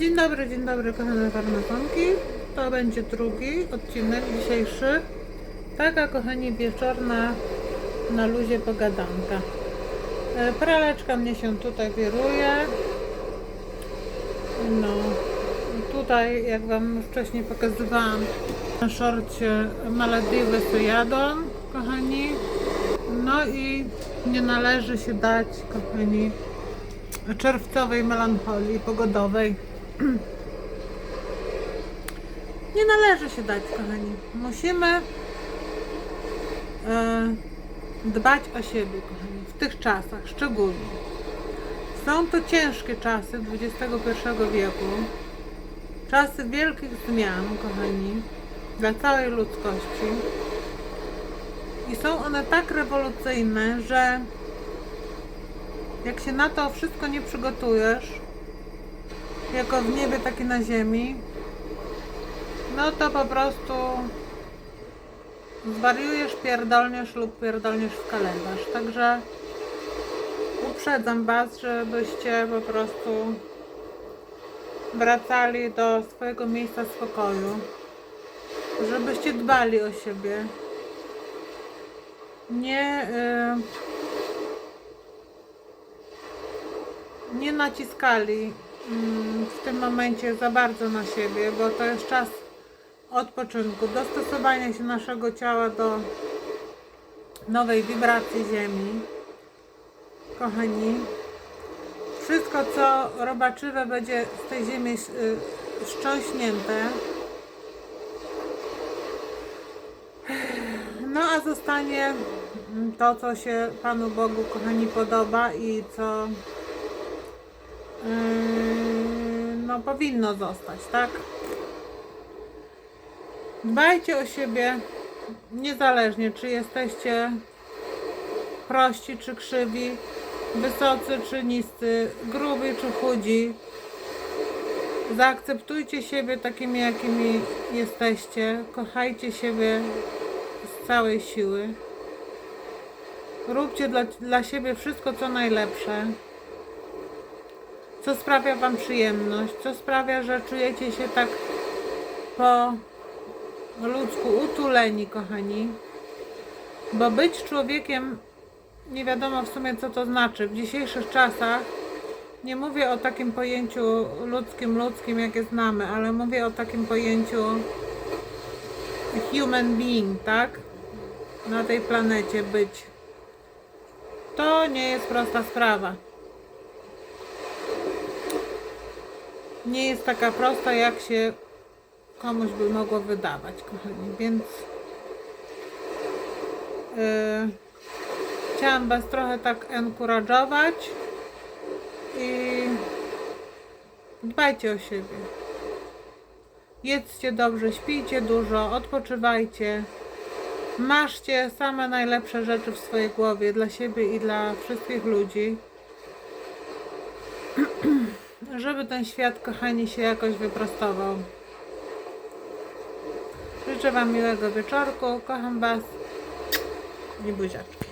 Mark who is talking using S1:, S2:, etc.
S1: Dzień dobry, dzień dobry kochane farmazonki. To będzie drugi odcinek dzisiejszy. Taka kochani wieczorna na luzie pogadanka. E, Praleczka mnie się tutaj wiruje. No, tutaj jak Wam wcześniej pokazywałam na szorcie Malediwy sobie jadą, kochani. No i nie należy się dać, kochani, czerwcowej melancholii pogodowej. Nie należy się dać, kochani. Musimy e, dbać o siebie, kochani, w tych czasach szczególnie. Są to ciężkie czasy XXI wieku, czasy wielkich zmian, kochani, dla całej ludzkości. I są one tak rewolucyjne, że jak się na to wszystko nie przygotujesz, jako w niebie, tak i na ziemi, no to po prostu zwariujesz, pierdolniesz lub pierdolniesz w kalendarz. Także uprzedzam Was, żebyście po prostu wracali do swojego miejsca spokoju, żebyście dbali o siebie. Nie, y, nie naciskali w tym momencie za bardzo na siebie, bo to jest czas odpoczynku, dostosowania się naszego ciała do nowej wibracji Ziemi. Kochani, wszystko co robaczywe będzie z tej ziemi y, szcząśnięte, no a zostanie to, co się Panu Bogu, kochani, podoba i co no, powinno zostać, tak? Dbajcie o siebie, niezależnie czy jesteście prości czy krzywi, wysocy czy niscy, grubi czy chudzi. Zaakceptujcie siebie takimi, jakimi jesteście. Kochajcie siebie z całej siły. Róbcie dla, dla siebie wszystko, co najlepsze. Co sprawia Wam przyjemność, co sprawia, że czujecie się tak po ludzku utuleni, kochani. Bo być człowiekiem nie wiadomo w sumie, co to znaczy. W dzisiejszych czasach nie mówię o takim pojęciu ludzkim, ludzkim, jakie znamy, ale mówię o takim pojęciu human being, tak? Na tej planecie być. To nie jest prosta sprawa. Nie jest taka prosta, jak się komuś by mogło wydawać, kochani, więc yy, chciałam Was trochę tak encourage'ować i dbajcie o siebie. Jedzcie dobrze, śpijcie dużo, odpoczywajcie. Maszcie same najlepsze rzeczy w swojej głowie dla siebie i dla wszystkich ludzi. Żeby ten świat, kochani, się jakoś wyprostował. Życzę Wam miłego wieczorku. Kocham Was i buziaczki.